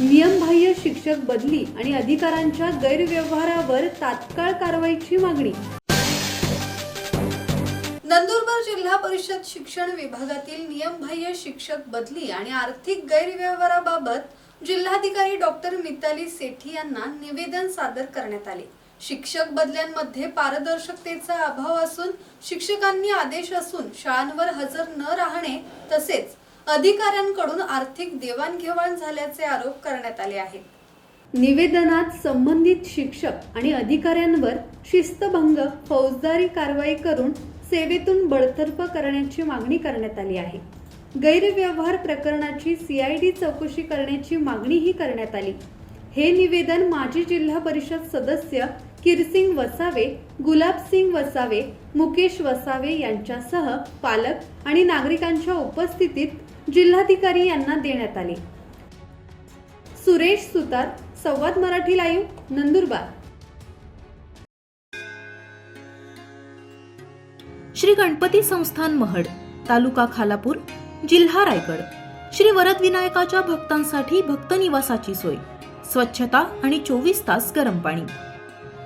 नियमबाह्य शिक्षक बदली आणि अधिकारांच्या गैरव्यवहारावर तात्काळ कारवाईची मागणी. नंदुरबार जिल्हा परिषद शिक्षण विभागातील नियमबाह्य शिक्षक बदली आणि आर्थिक गैरव्यवहाराबाबत जिल्हाधिकारी डॉक्टर मिताली सेठी यांना निवेदन सादर करण्यात आले. शिक्षक बदल्यांमध्ये पारदर्शकतेचा अभाव असून शिक्षकांनी आदेश असून शाळांवर हजर न राहणे तसेच अधिकाऱ्यांकडून आर्थिक देवाणघेवाण झाल्याचे आरोप करण्यात आले आहेत. निवेदनात संबंधित शिक्षक आणि अधिकाऱ्यांवर शिस्तभंग फौजदारी कारवाई करून सेवेतून बडतर्फ करण्याची मागणी करण्यात आली आहे. गैरव्यवहार प्रकरणाची सीआयडी चौकशी करण्याची मागणीही करण्यात आली. हे निवेदन माजी जिल्हा परिषद सदस्य किरसिंग वसावे गुलाबसिंग वसावे मुकेश वसावे यांच्यासह पालक आणि नागरिकांच्या उपस्थितीत जिल्हाधिकारी यांना देण्यात आले. सुरेश सुतार संवाद मराठी लाईव्ह नंदुरबार. श्री गणपती संस्थान महड तालुका खालापूर जिल्हा रायगड. श्री वरद विनायकाच्या भक्तांसाठी भक्त निवासाची सोय. स्वच्छता आणि चोवीस तास गरम पाणी.